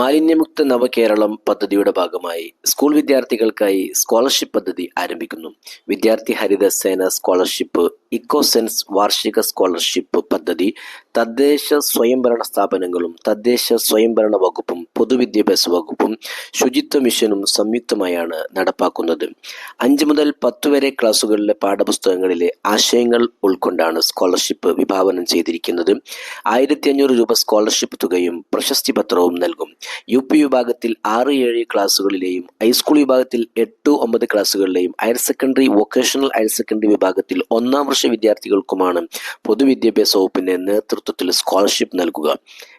മാലിന്യമുക്ത നവകേരളം പദ്ധതിയുടെ ഭാഗമായി സ്കൂൾ വിദ്യാർത്ഥികൾക്കായി സ്കോളർഷിപ്പ് പദ്ധതി ആരംഭിക്കുന്നു. വിദ്യാർത്ഥി ഹരിത സേന സ്കോളർഷിപ്പ് ഇക്കോസെൻസ് വാർഷിക സ്കോളർഷിപ്പ് പദ്ധതി തദ്ദേശ സ്വയംഭരണ സ്ഥാപനങ്ങളും തദ്ദേശ സ്വയംഭരണ വകുപ്പും പൊതുവിദ്യാഭ്യാസ വകുപ്പും ശുചിത്വ മിഷനും സംയുക്തമായാണ് നടപ്പാക്കുന്നത്. അഞ്ച് മുതൽ പത്ത് വരെ ക്ലാസ്സുകളിലെ പാഠപുസ്തകങ്ങളിലെ ആശയങ്ങൾ ഉൾക്കൊണ്ടാണ് സ്കോളർഷിപ്പ് വിഭാവനം ചെയ്തിരിക്കുന്നത്. ആയിരത്തി രൂപ സ്കോളർഷിപ്പ് തുകയും പ്രശസ്തി പത്രവും നൽകും. യു പി വിഭാഗത്തിൽ ആറ് ഏഴ് ക്ലാസ്സുകളിലെയും ഹൈസ്കൂൾ വിഭാഗത്തിൽ എട്ട് ഒമ്പത് ക്ലാസ്സുകളിലെയും higher secondary vocational higher secondary വിഭാഗത്തിൽ ഒന്നാം വർഷ വിദ്യാർത്ഥികൾക്കുമാണ് പൊതുവിദ്യാഭ്യാസ വകുപ്പിന്റെ നേതൃത്വത്തിൽ സ്കോളർഷിപ്പ് നൽകുക.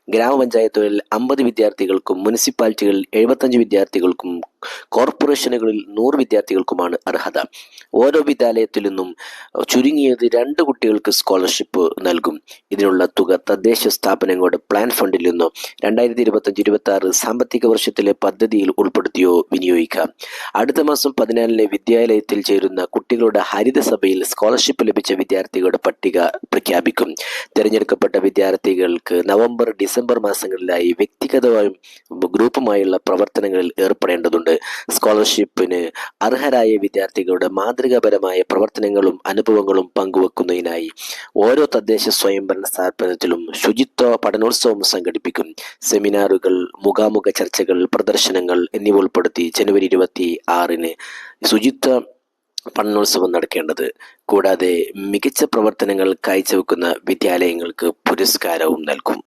ഗ്രാമപഞ്ചായത്തുകളിൽ അമ്പത് വിദ്യാർത്ഥികൾക്കും മുനിസിപ്പാലിറ്റികളിൽ എഴുപത്തഞ്ച് വിദ്യാർത്ഥികൾക്കും കോർപ്പറേഷനുകളിൽ നൂറ് വിദ്യാർത്ഥികൾക്കുമാണ് അർഹത. ഓരോ വിദ്യാലയത്തിൽ നിന്നും ചുരുങ്ങിയത് രണ്ട് കുട്ടികൾക്ക് സ്കോളർഷിപ്പ് നൽകും. ഇതിനുള്ള തുക തദ്ദേശ സ്ഥാപനങ്ങളുടെ പ്ലാൻ ഫണ്ടിൽ നിന്നും രണ്ടായിരത്തി ഇരുപത്തഞ്ച് ഇരുപത്തി ആറ് സാമ്പത്തിക വർഷത്തിലെ പദ്ധതിയിൽ ഉൾപ്പെടുത്തിയോ വിനിയോഗിക്കാം. അടുത്ത മാസം പതിനാലിന് വിദ്യാലയത്തിൽ ചേരുന്ന കുട്ടികളുടെ ഹരിതസഭയിൽ സ്കോളർഷിപ്പ് ലഭിച്ച വിദ്യാർത്ഥികളുടെ പട്ടിക പ്രഖ്യാപിക്കും. തിരഞ്ഞെടുക്കപ്പെട്ട വിദ്യാർത്ഥികൾക്ക് നവംബർ ഡിസംബർ മാസങ്ങളിലായി വ്യക്തിഗതമായും ഗ്രൂപ്പുമായുള്ള പ്രവർത്തനങ്ങളിൽ ഏർപ്പെടേണ്ടതുണ്ട്. സ്കോളർഷിപ്പിന് അർഹരായ വിദ്യാർത്ഥികളുടെ മാതൃകാപരമായ പ്രവർത്തനങ്ങളും അനുഭവങ്ങളും പങ്കുവെക്കുന്നതിനായി ഓരോ തദ്ദേശ സ്വയംഭരണ സ്ഥാപനത്തിലും ശുചിത്വ പഠനോത്സവം സംഘടിപ്പിക്കും. സെമിനാറുകൾ മുഖാമുഖ ചർച്ചകൾ പ്രദർശനങ്ങൾ എന്നിവ ഉൾപ്പെടുത്തി ജനുവരി ഇരുപത്തി ആറിന് ശുചിത്വ പഠനോത്സവം നടക്കേണ്ടത്. കൂടാതെ മികച്ച പ്രവർത്തനങ്ങൾ കാഴ്ചവെക്കുന്ന വിദ്യാലയങ്ങൾക്ക് പുരസ്കാരവും നൽകും.